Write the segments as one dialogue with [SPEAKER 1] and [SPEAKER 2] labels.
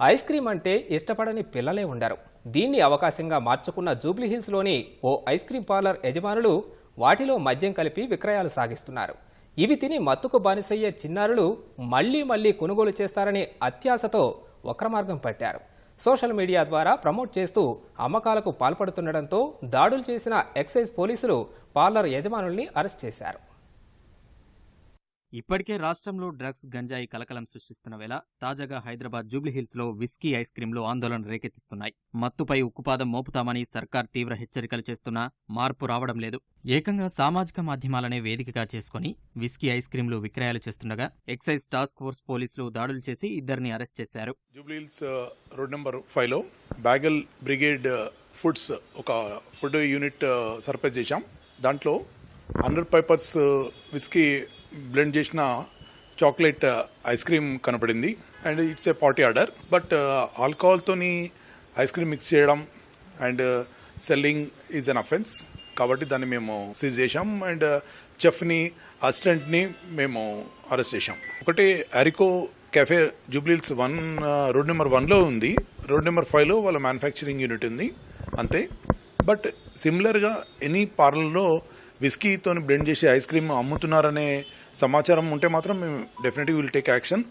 [SPEAKER 1] Ice cream అంటే ఇష్టపడని పిల్లలే ఉండరు. దీన్ని అవకాశంగా మార్చుకున్న జూబ్లీహిల్స్లోని ఓ ఐస్ క్రీం పార్లర్ యజమానులు వాటిలో మద్యం కలిపి విక్రయాలు సాగిస్తున్నారు. ఇవి తిని మత్తుకు బానిసయ్యే చిన్నారులు మళ్ళీ మళ్ళీ కొనుగోలు చేస్తారనే అత్యాశతో వక్రమార్గం పట్టారు. సోషల్ మీడియా ద్వారా ప్రమోట్ చేస్తూ అమ్మకాలకు పాల్పడుతుండటంతో దాడులు చేసిన ఎక్సైజ్ పోలీసులు పార్లర్ యజమానుల్ని అరెస్ట్ చేశారు.
[SPEAKER 2] ఇప్పటికే రాష్ట్రంలో డ్రగ్స్ గంజాయి కలకలం సృష్టిస్తున్న వేళ తాజాగా హైదరాబాద్ జూబ్లీహిల్స్లో విస్కీ ఐస్ క్రీంలు ఆందోళన రేకెత్తిస్తున్నాయి. మత్తుపై ఉక్కుపాదం మోపుతామని సర్కార్ తీవ్ర హెచ్చరికలు చేస్తున్నా మార్పు రావడం లేదు. ఏకంగా సామాజిక మాధ్యమాలనే వేదికగా చేసుకుని విస్కీ ఐస్ క్రీంలు విక్రయాలు చేస్తుండగా ఎక్సైజ్ టాస్క్ ఫోర్స్ పోలీసులు దాడులు చేసి ఇద్దరిని అరెస్ట్ చేశారు.
[SPEAKER 3] జూబ్లీహిల్స్ రోడ్ నెంబర్ ఫైవ్లో బ్యాగల్ బ్రిగేడ్ ఫుడ్స్ ఒక ఫుడ్ యూనిట్ సర్ప్రైజ్ చేశాం. దాంట్లో హండ్రెడ్ పేపర్స్ విస్కీ బ్లెండ్ చేసిన చాక్లెట్ uh, ఐస్ క్రీమ్ కనపడింది. And it's a party order but ఆల్కహాల్తోని ice cream mix చేయడం and selling is an offence కాబట్టి దాన్ని మేము సీజ్ చేశాం అండ్ చెఫ్ని అసిస్టెంట్ని మేము అరెస్ట్ చేశాం. ఒకటి అరికో cafe Jubilee Hills one road number వన్లో ఉంది. రోడ్ నెంబర్ ఫైవ్లో వాళ్ళ మ్యానుఫ్యాక్చరింగ్ యూనిట్ ఉంది. అంతే. బట్ సిమిలర్గా ఎనీ పార్లర్లో విస్కీతో బ్లెండ్ చేసి ఐస్ క్రీమ్ అమ్ముతున్నారనే సమాచారం ఉంటే మాత్రం మేము definitely will take action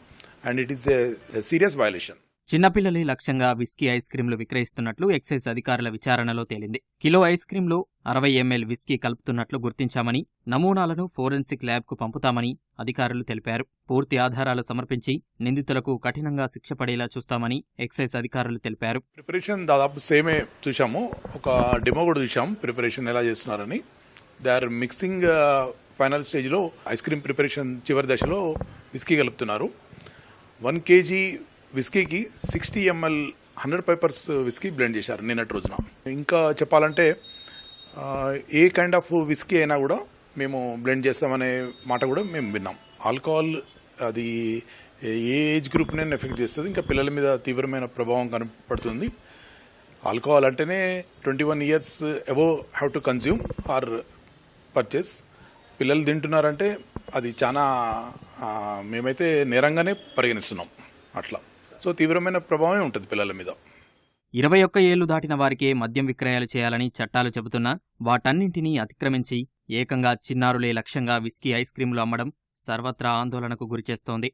[SPEAKER 3] and it is a serious violation
[SPEAKER 2] చిన్నపిల్లలే లక్ష్యంగా విస్కీ ఐస్ క్రీంలు విక్రయిస్తున్నట్లు ఎక్సైజ్ అధికారుల విచారణలో తేలింది. కిలో ఐస్ క్రీంలో అరవై ఎంఎల్ విస్కీ కలుపుతున్నట్లు గుర్తించామని నమూనాలను ఫోరెన్సిక్ ల్యాబ్కు పంపుతామని అధికారులు తెలిపారు. పూర్తి ఆధారాలు సమర్పించి నిందితులకు కఠినంగా శిక్ష పడేలా చూస్తామని ఎక్సైజ్ అధికారులు తెలిపారు.
[SPEAKER 3] ప్రిపరేషన్ దాదాపు సేమే చూసాము ఒక డెమో కూడా చూసాం ప్రిపరేషన్ ఎలా చేస్తున్నారని. దే ఆర్ మిక్సింగ్ ఫైనల్ స్టేజ్లో ఐస్ క్రీమ్ ప్రిపరేషన్ చివరి దశలో విస్కీ కలుపుతున్నారు. One KG విస్కీకి sixty ML hundred pipers whisky blend చేశారు నిన్నటి రోజున. ఇంకా చెప్పాలంటే ఏ కైండ్ ఆఫ్ విస్కీ అయినా కూడా మేము బ్లెండ్ చేస్తామనే మాట కూడా మేము విన్నాం. ఆల్కహాల్ అది ఏ ఏజ్ గ్రూప్ని ఎఫెక్ట్ చేస్తుంది ఇంకా పిల్లల మీద తీవ్రమైన ప్రభావం కనపడుతుంది. ఆల్కహాల్ అంటేనే twenty one years above have to consume or purchase పిల్లలు తింటున్నారంటే అది చాలా మేమైతే నేరంగానే పరిగణిస్తున్నాం అట్లా. సో తీవ్రమైన ప్రభావమే ఉంటుంది పిల్లల మీద.
[SPEAKER 2] ఇరవై ఒక్క ఏళ్ళు దాటిన వారికే మద్యం విక్రయాలు చేయాలని చట్టాలు చెబుతున్నా వాటన్నింటినీ అతిక్రమించి ఏకంగా చిన్నారులే లక్ష్యంగా విస్కీ ఐస్ క్రీంలు అమ్మడం సర్వత్రా ఆందోళనకు గురిచేస్తోంది.